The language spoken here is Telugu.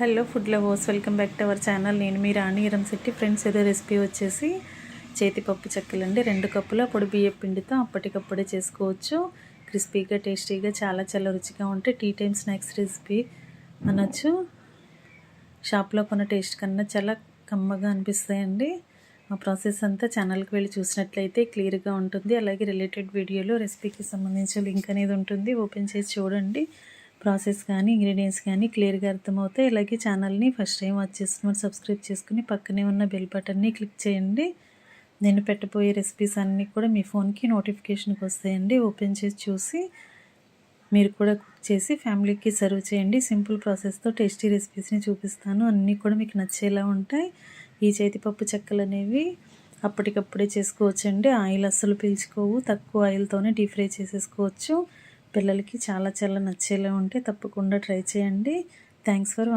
Hello food lovers welcome back to our channel. నేను మీ రాణి శెట్టి. ఫ్రెండ్స్ ఏదో రెసిపీ వచ్చేసి చేతిపప్పు చెక్కలండి. రెండు కప్పుల పొడి బియ్య పిండితో అప్పటికప్పుడే చేసుకోవచ్చు. క్రిస్పీగా టేస్టీగా చాలా చాలా రుచిగా ఉంటే టీ టైమ్ స్నాక్స్ రెసిపీ అనొచ్చు. షాప్లో కొన్న టేస్ట్ కన్నా చాలా కమ్మగా అనిపిస్తాయండి. ఆ ప్రాసెస్ అంతా ఛానల్కి వెళ్ళి చూసినట్లయితే క్లియర్గా ఉంటుంది. అలాగే రిలేటెడ్ వీడియోలో రెసిపీకి సంబంధించిన లింక్ అనేది ఉంటుంది. ఓపెన్ చేసి చూడండి. ప్రాసెస్ కానీ ఇంగ్రీడియంట్స్ కానీ క్లియర్గా అర్థమవుతాయి. ఇలాగే ఛానల్ని ఫస్ట్ టైం వాచ్ చేస్తున్నప్పుడు సబ్స్క్రైబ్ చేసుకుని పక్కనే ఉన్న బెల్ బటన్ని క్లిక్ చేయండి. నేను పెట్టబోయే రెసిపీస్ అన్నీ కూడా మీ ఫోన్కి నోటిఫికేషన్కి వస్తాయండి. ఓపెన్ చేసి చూసి మీరు కూడా కుక్ చేసి ఫ్యామిలీకి సర్వ్ చేయండి. సింపుల్ ప్రాసెస్తో టేస్టీ రెసిపీస్ని చూపిస్తాను. అన్నీ కూడా మీకు నచ్చేలా ఉంటాయి. ఈ చేతిపప్పు చెక్కలు అనేవి అప్పటికప్పుడే చేసుకోవచ్చండి. ఆయిల్ అస్సలు పీల్చుకోవు. తక్కువ ఆయిల్తోనే డీప్ ఫ్రై చేసేసుకోవచ్చు. పిల్లలకి చాలా చాలా నచ్చేలా ఉంటే తప్పకుండా ట్రై చేయండి. Thanks for